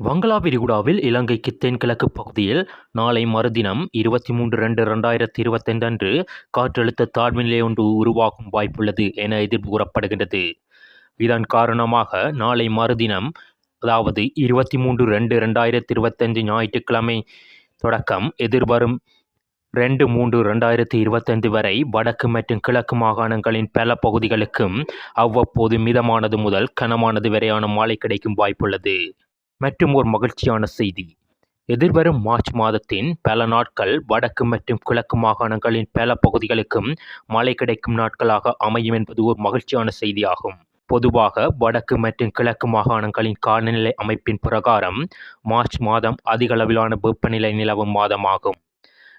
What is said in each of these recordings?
வங்களா விரிகுடாவில் இலங்கைக்கு தென்கிழக்கு பகுதியில் நாளை மறுதினம் இருபத்தி மூன்று ரெண்டு ரெண்டாயிரத்தி இருபத்தைந்து அன்று காற்றழுத்த தாழ்வுநிலை ஒன்று உருவாகும் வாய்ப்புள்ளது என எதிர்கூறப்படுகின்றது இதன் காரணமாக நாளை மறுதினம் அதாவது இருபத்தி மூன்று ரெண்டு ரெண்டாயிரத்தி இருபத்தஞ்சு ஞாயிற்றுக்கிழமை தொடக்கம் எதிர்வரும் ரெண்டு மூன்று ரெண்டாயிரத்தி இருபத்தைந்து வரை வடக்கு மற்றும் கிழக்கு மாகாணங்களின் பல பகுதிகளுக்கும் அவ்வப்போது மிதமானது முதல் கனமானது வரையான மழை கிடைக்கும் வாய்ப்புள்ளது. மற்றும் ஒரு மகிழ்ச்சியான செய்தி. எதிர்வரும் மார்ச் மாதத்தின் பல நாட்கள் வடக்கு மற்றும் கிழக்கு மாகாணங்களின் பல பகுதிகளுக்கும் மழை கிடைக்கும் நாட்களாக அமையும் என்பது ஒரு மகிழ்ச்சியான செய்தியாகும். பொதுவாக வடக்கு மற்றும் கிழக்கு மாகாணங்களின் காலநிலை அமைப்பின் பிரகாரம் மார்ச் மாதம் அதிகளவிலான வெப்பநிலை நிலவும் மாதமாகும்.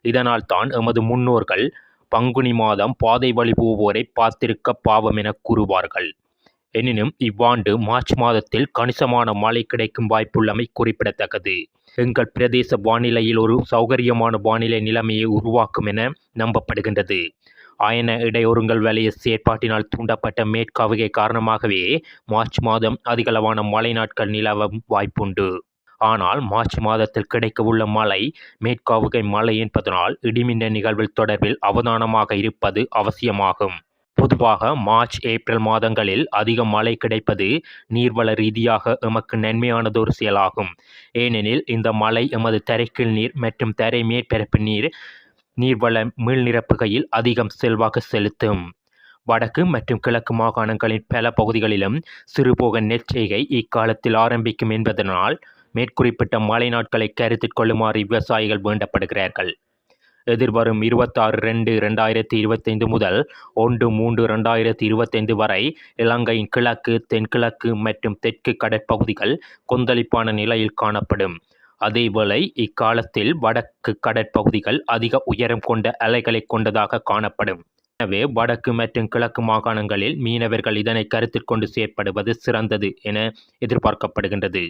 இதனால் தான் எமது முன்னோர்கள் பங்குனி மாதம் பாதை வழி போவோரை பார்த்திருக்க பாவம் என கூறுவார்கள். எனினும் இவ்வாண்டு மார்ச் மாதத்தில் கணிசமான மழை கிடைக்கும் வாய்ப்புள்ளமை குறிப்பிடத்தக்கது. எங்கள் பிரதேச வானிலையில் ஒரு சௌகரியமான வானிலை நிலைமையை உருவாக்கும் என நம்பப்படுகின்றது. ஆயன இடையூறுங்கள் வலைய செயற்பாட்டினால் தூண்டப்பட்ட மேற்காவுகை காரணமாகவே மார்ச் மாதம் அதிகளவான மழை நாட்கள் நிலவும் வாய்ப்புண்டு. ஆனால் மார்ச் மாதத்தில் கிடைக்கவுள்ள மழை மேற்காவுகை மழை என்பதனால் இடிமின்னல் நிகழ்வில் தொடர்பில் அவதானமாக இருப்பது அவசியமாகும். பொதுவாக மார்ச் ஏப்ரல் மாதங்களில் அதிக மழை கிடைப்பது நீர்வள ரீதியாக எமக்கு நன்மையானதொரு செயலாகும். ஏனெனில் இந்த மழை எமது தரைக்கீழ் நீர் மற்றும் தரை மேற்பரப்பு நீர் நீர்வள மீள்நிரப்புகையில் அதிகம் செல்வாக்கு செலுத்தும். வடக்கு மற்றும் கிழக்கு மாகாணங்களின் பல பகுதிகளிலும் சிறுபோக நெற்செய்கை இக்காலத்தில் ஆரம்பிக்கும் என்பதனால் மேற்குறிப்பிட்ட மழை நாட்களை கருத்தில் கொள்ளுமாறு விவசாயிகள் வேண்டப்படுகிறார்கள். எதிர்வரும் இருபத்தாறு ரெண்டு ரெண்டாயிரத்தி இருபத்தைந்து முதல் ஒன்று மூன்று ரெண்டாயிரத்தி இருபத்தைந்து வரை இலங்கையின் கிழக்கு தென்கிழக்கு மற்றும் தெற்கு கடற்பகுதிகள் கொந்தளிப்பான நிலையில் காணப்படும். அதேவேளை இக்காலத்தில் வடக்கு கடற்பகுதிகள் அதிக உயரம் கொண்ட அலைகளை கொண்டதாக காணப்படும். எனவே வடக்கு மற்றும் கிழக்கு மாகாணங்களில் மீனவர்கள் இதனை கருத்தில் கொண்டு செயற்படுவது சிறந்தது என எதிர்பார்க்கப்படுகின்றது.